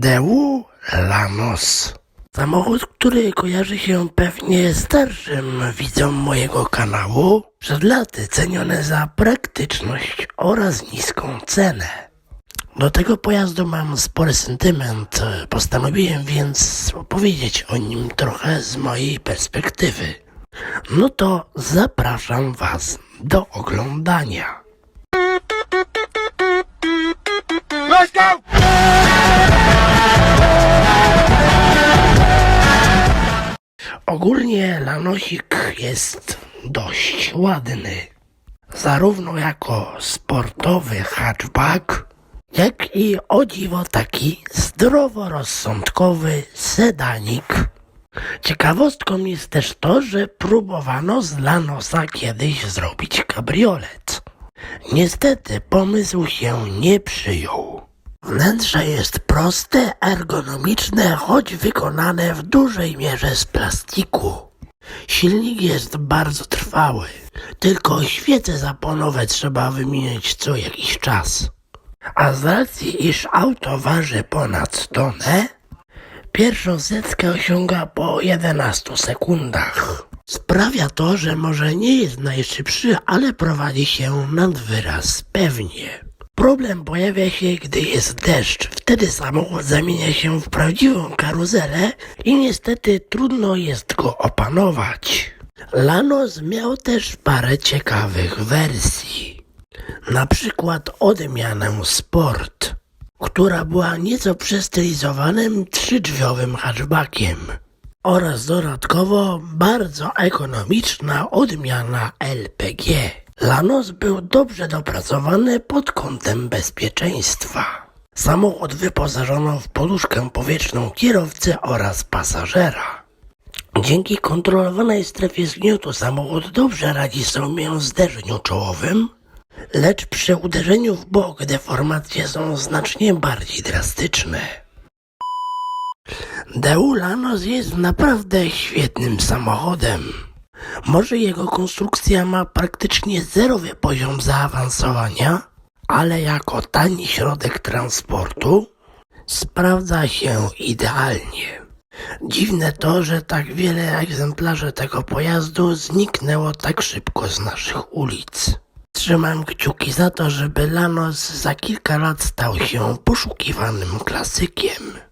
Deu Lanos. Samochód, który kojarzy się pewnie starszym widzom mojego kanału, przed laty ceniony za praktyczność oraz niską cenę. Do tego pojazdu mam spory sentyment, postanowiłem więc opowiedzieć o nim trochę z mojej perspektywy. No to zapraszam Was do oglądania. Ogólnie lanosik jest dość ładny. Zarówno jako sportowy hatchback, jak i o dziwo taki zdroworozsądkowy sedanik. Ciekawostką jest też to, że próbowano z Lanosa kiedyś zrobić kabriolet. Niestety pomysł się nie przyjął. Wnętrze jest proste, ergonomiczne, choć wykonane w dużej mierze z plastiku. Silnik jest bardzo trwały, tylko świece zaponowe trzeba wymieniać co jakiś czas. A z racji, iż auto waży ponad tonę, pierwszą setkę osiąga po 11 sekundach. Sprawia to, że może nie jest najszybszy, ale prowadzi się nad wyraz pewnie. Problem pojawia się, gdy jest deszcz. Wtedy samochód zamienia się w prawdziwą karuzelę i niestety trudno jest go opanować. Lanos miał też parę ciekawych wersji. Na przykład odmianę Sport, która była nieco przestylizowanym trzydrzwiowym hatchbackiem oraz dodatkowo bardzo ekonomiczna odmiana LPG. Lanos był dobrze dopracowany pod kątem bezpieczeństwa. Samochód wyposażono w poduszkę powietrzną kierowcy oraz pasażera. Dzięki kontrolowanej strefie zgniotu samochód dobrze radzi sobie w zderzeniu czołowym, lecz przy uderzeniu w bok deformacje są znacznie bardziej drastyczne. Deulanos jest naprawdę świetnym samochodem. Może jego konstrukcja ma praktycznie zerowy poziom zaawansowania, ale jako tani środek transportu sprawdza się idealnie. Dziwne to, że tak wiele egzemplarzy tego pojazdu zniknęło tak szybko z naszych ulic. Trzymam kciuki za to, żeby Lanos za kilka lat stał się poszukiwanym klasykiem.